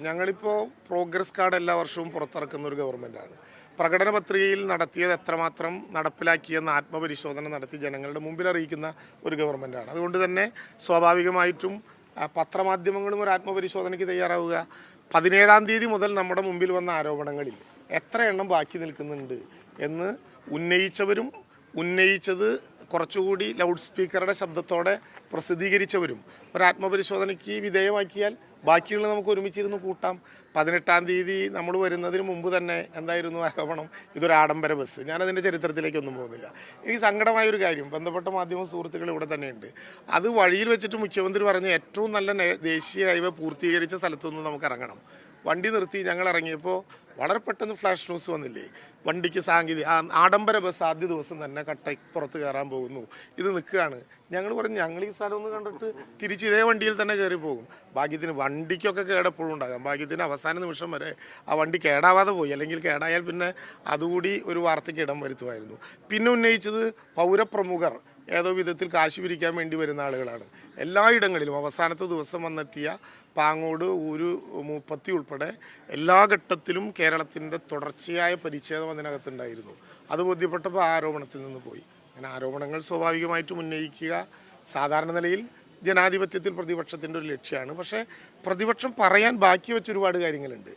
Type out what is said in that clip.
ഞങ്ങളിപ്പോൾ progress card എല്ലാ വർഷവും പുറത്തിറക്കുന്ന ഒരു ഗവൺമെന്റാണ് പ്രകടന പത്രികയിൽ നടത്തിയത് എത്രമാത്രം നടപ്പിലാക്കിയെന്ന് ആത്മപരിശോധന നടത്തി ജനങ്ങളുടെ മുമ്പിൽ അറിയിക്കുന്ന ഒരു ഗവൺമെന്റാണ് അതുകൊണ്ട് തന്നെ സ്വാഭാവികമായിട്ടും പത്രമാധ്യമങ്ങളും ഒരു ആത്മപരിശോധനയ്ക്ക് തയ്യാറാവുക. പതിനേഴാം തീയതി മുതൽ നമ്മുടെ മുമ്പിൽ വന്ന ആരോപണങ്ങളിൽ എത്ര എണ്ണം ബാക്കി നിൽക്കുന്നുണ്ട് എന്ന് ഉന്നയിച്ചവരും ഉന്നയിച്ചത് കുറച്ചുകൂടി ലൗഡ് സ്പീക്കറുടെ ശബ്ദത്തോടെ പ്രസിദ്ധീകരിച്ചവരും. ഒരു ആത്മപരിശോധനയ്ക്ക് വിധേയമാക്കിയാൽ ബാക്കിയുള്ള നമുക്ക് ഒരുമിച്ചിരുന്ന് കൂട്ടാം. പതിനെട്ടാം തീയതി നമ്മൾ വരുന്നതിന് മുമ്പ് തന്നെ എന്തായിരുന്നു ആരോപണം? ഇതൊരു ആഡംബര ബസ്. ഞാനതിന്റെ ചരിത്രത്തിലേക്കൊന്നും പോകുന്നില്ല. എനിക്ക് സങ്കടമായൊരു കാര്യം. ബന്ധപ്പെട്ട മാധ്യമ സുഹൃത്തുക്കൾ ഇവിടെ തന്നെയുണ്ട്. അത് വഴിയിൽ വെച്ചിട്ട് മുഖ്യമന്ത്രി പറഞ്ഞ ഏറ്റവും നല്ല ദേശീയ ഹൈവേ പൂർത്തീകരിച്ച സ്ഥലത്തുനിന്ന് നമുക്ക് ഇറങ്ങണം. വണ്ടി നിർത്തി ഞങ്ങൾ ഇറങ്ങിയപ്പോൾ വളരെ പെട്ടെന്ന് ഫ്ലാഷ് ന്യൂസ് വന്നില്ലേ? വണ്ടിക്ക് സാങ്കേതിക ആഡംബര ബസ് ആദ്യ ദിവസം തന്നെ കട്ടപ്പുറത്ത് കയറാൻ പോകുന്നു. ഇത് നിൽക്കുകയാണ്. ഞങ്ങൾ പറഞ്ഞു ഞങ്ങൾ ഈ സ്ഥലം ഒന്ന് കണ്ടിട്ട് തിരിച്ച് ഇതേ വണ്ടിയിൽ തന്നെ കയറി പോകും. ഭാഗ്യത്തിന് വണ്ടിക്കൊക്കെ കേടെപ്പോഴും ഉണ്ടാകാം. ഭാഗ്യത്തിന് അവസാന നിമിഷം വരെ ആ വണ്ടി കേടാവാതെ പോയി. അല്ലെങ്കിൽ കേടായാൽ പിന്നെ അതുകൂടി ഒരു വാർത്തയ്ക്ക് ഇടം വരുത്തുമായിരുന്നു. പിന്നെ ഉന്നയിച്ചത് പൗരപ്രമുഖർ. ഏതോ വിധത്തിൽ കാശ് പിരിക്കാൻ വേണ്ടി വരുന്ന ആളുകളാണ്. എല്ലായിടങ്ങളിലും അവസാനത്തെ ദിവസം വന്നെത്തിയ പാങ്ങോട് ഒരു മൂപ്പത്തി ഉൾപ്പെടെ എല്ലാ ഘട്ടത്തിലും കേരളത്തിന്റെ തുടർച്ചയായ പരിച്ഛേദം അതിനകത്തുണ്ടായിരുന്നു. അത് ബോധ്യപ്പെട്ടപ്പോൾ ആരോപണത്തിൽ നിന്ന് പോയി. അങ്ങനെ ആരോപണങ്ങൾ സ്വാഭാവികമായിട്ടും ഉന്നയിക്കുക സാധാരണ നിലയിൽ ജനാധിപത്യത്തിൽ പ്രതിപക്ഷത്തിന്റെ ഒരു ലക്ഷ്യമാണ്. പക്ഷേ പ്രതിപക്ഷം പറയാൻ ബാക്കി വെച്ച ഒരുപാട് കാര്യങ്ങളുണ്ട്.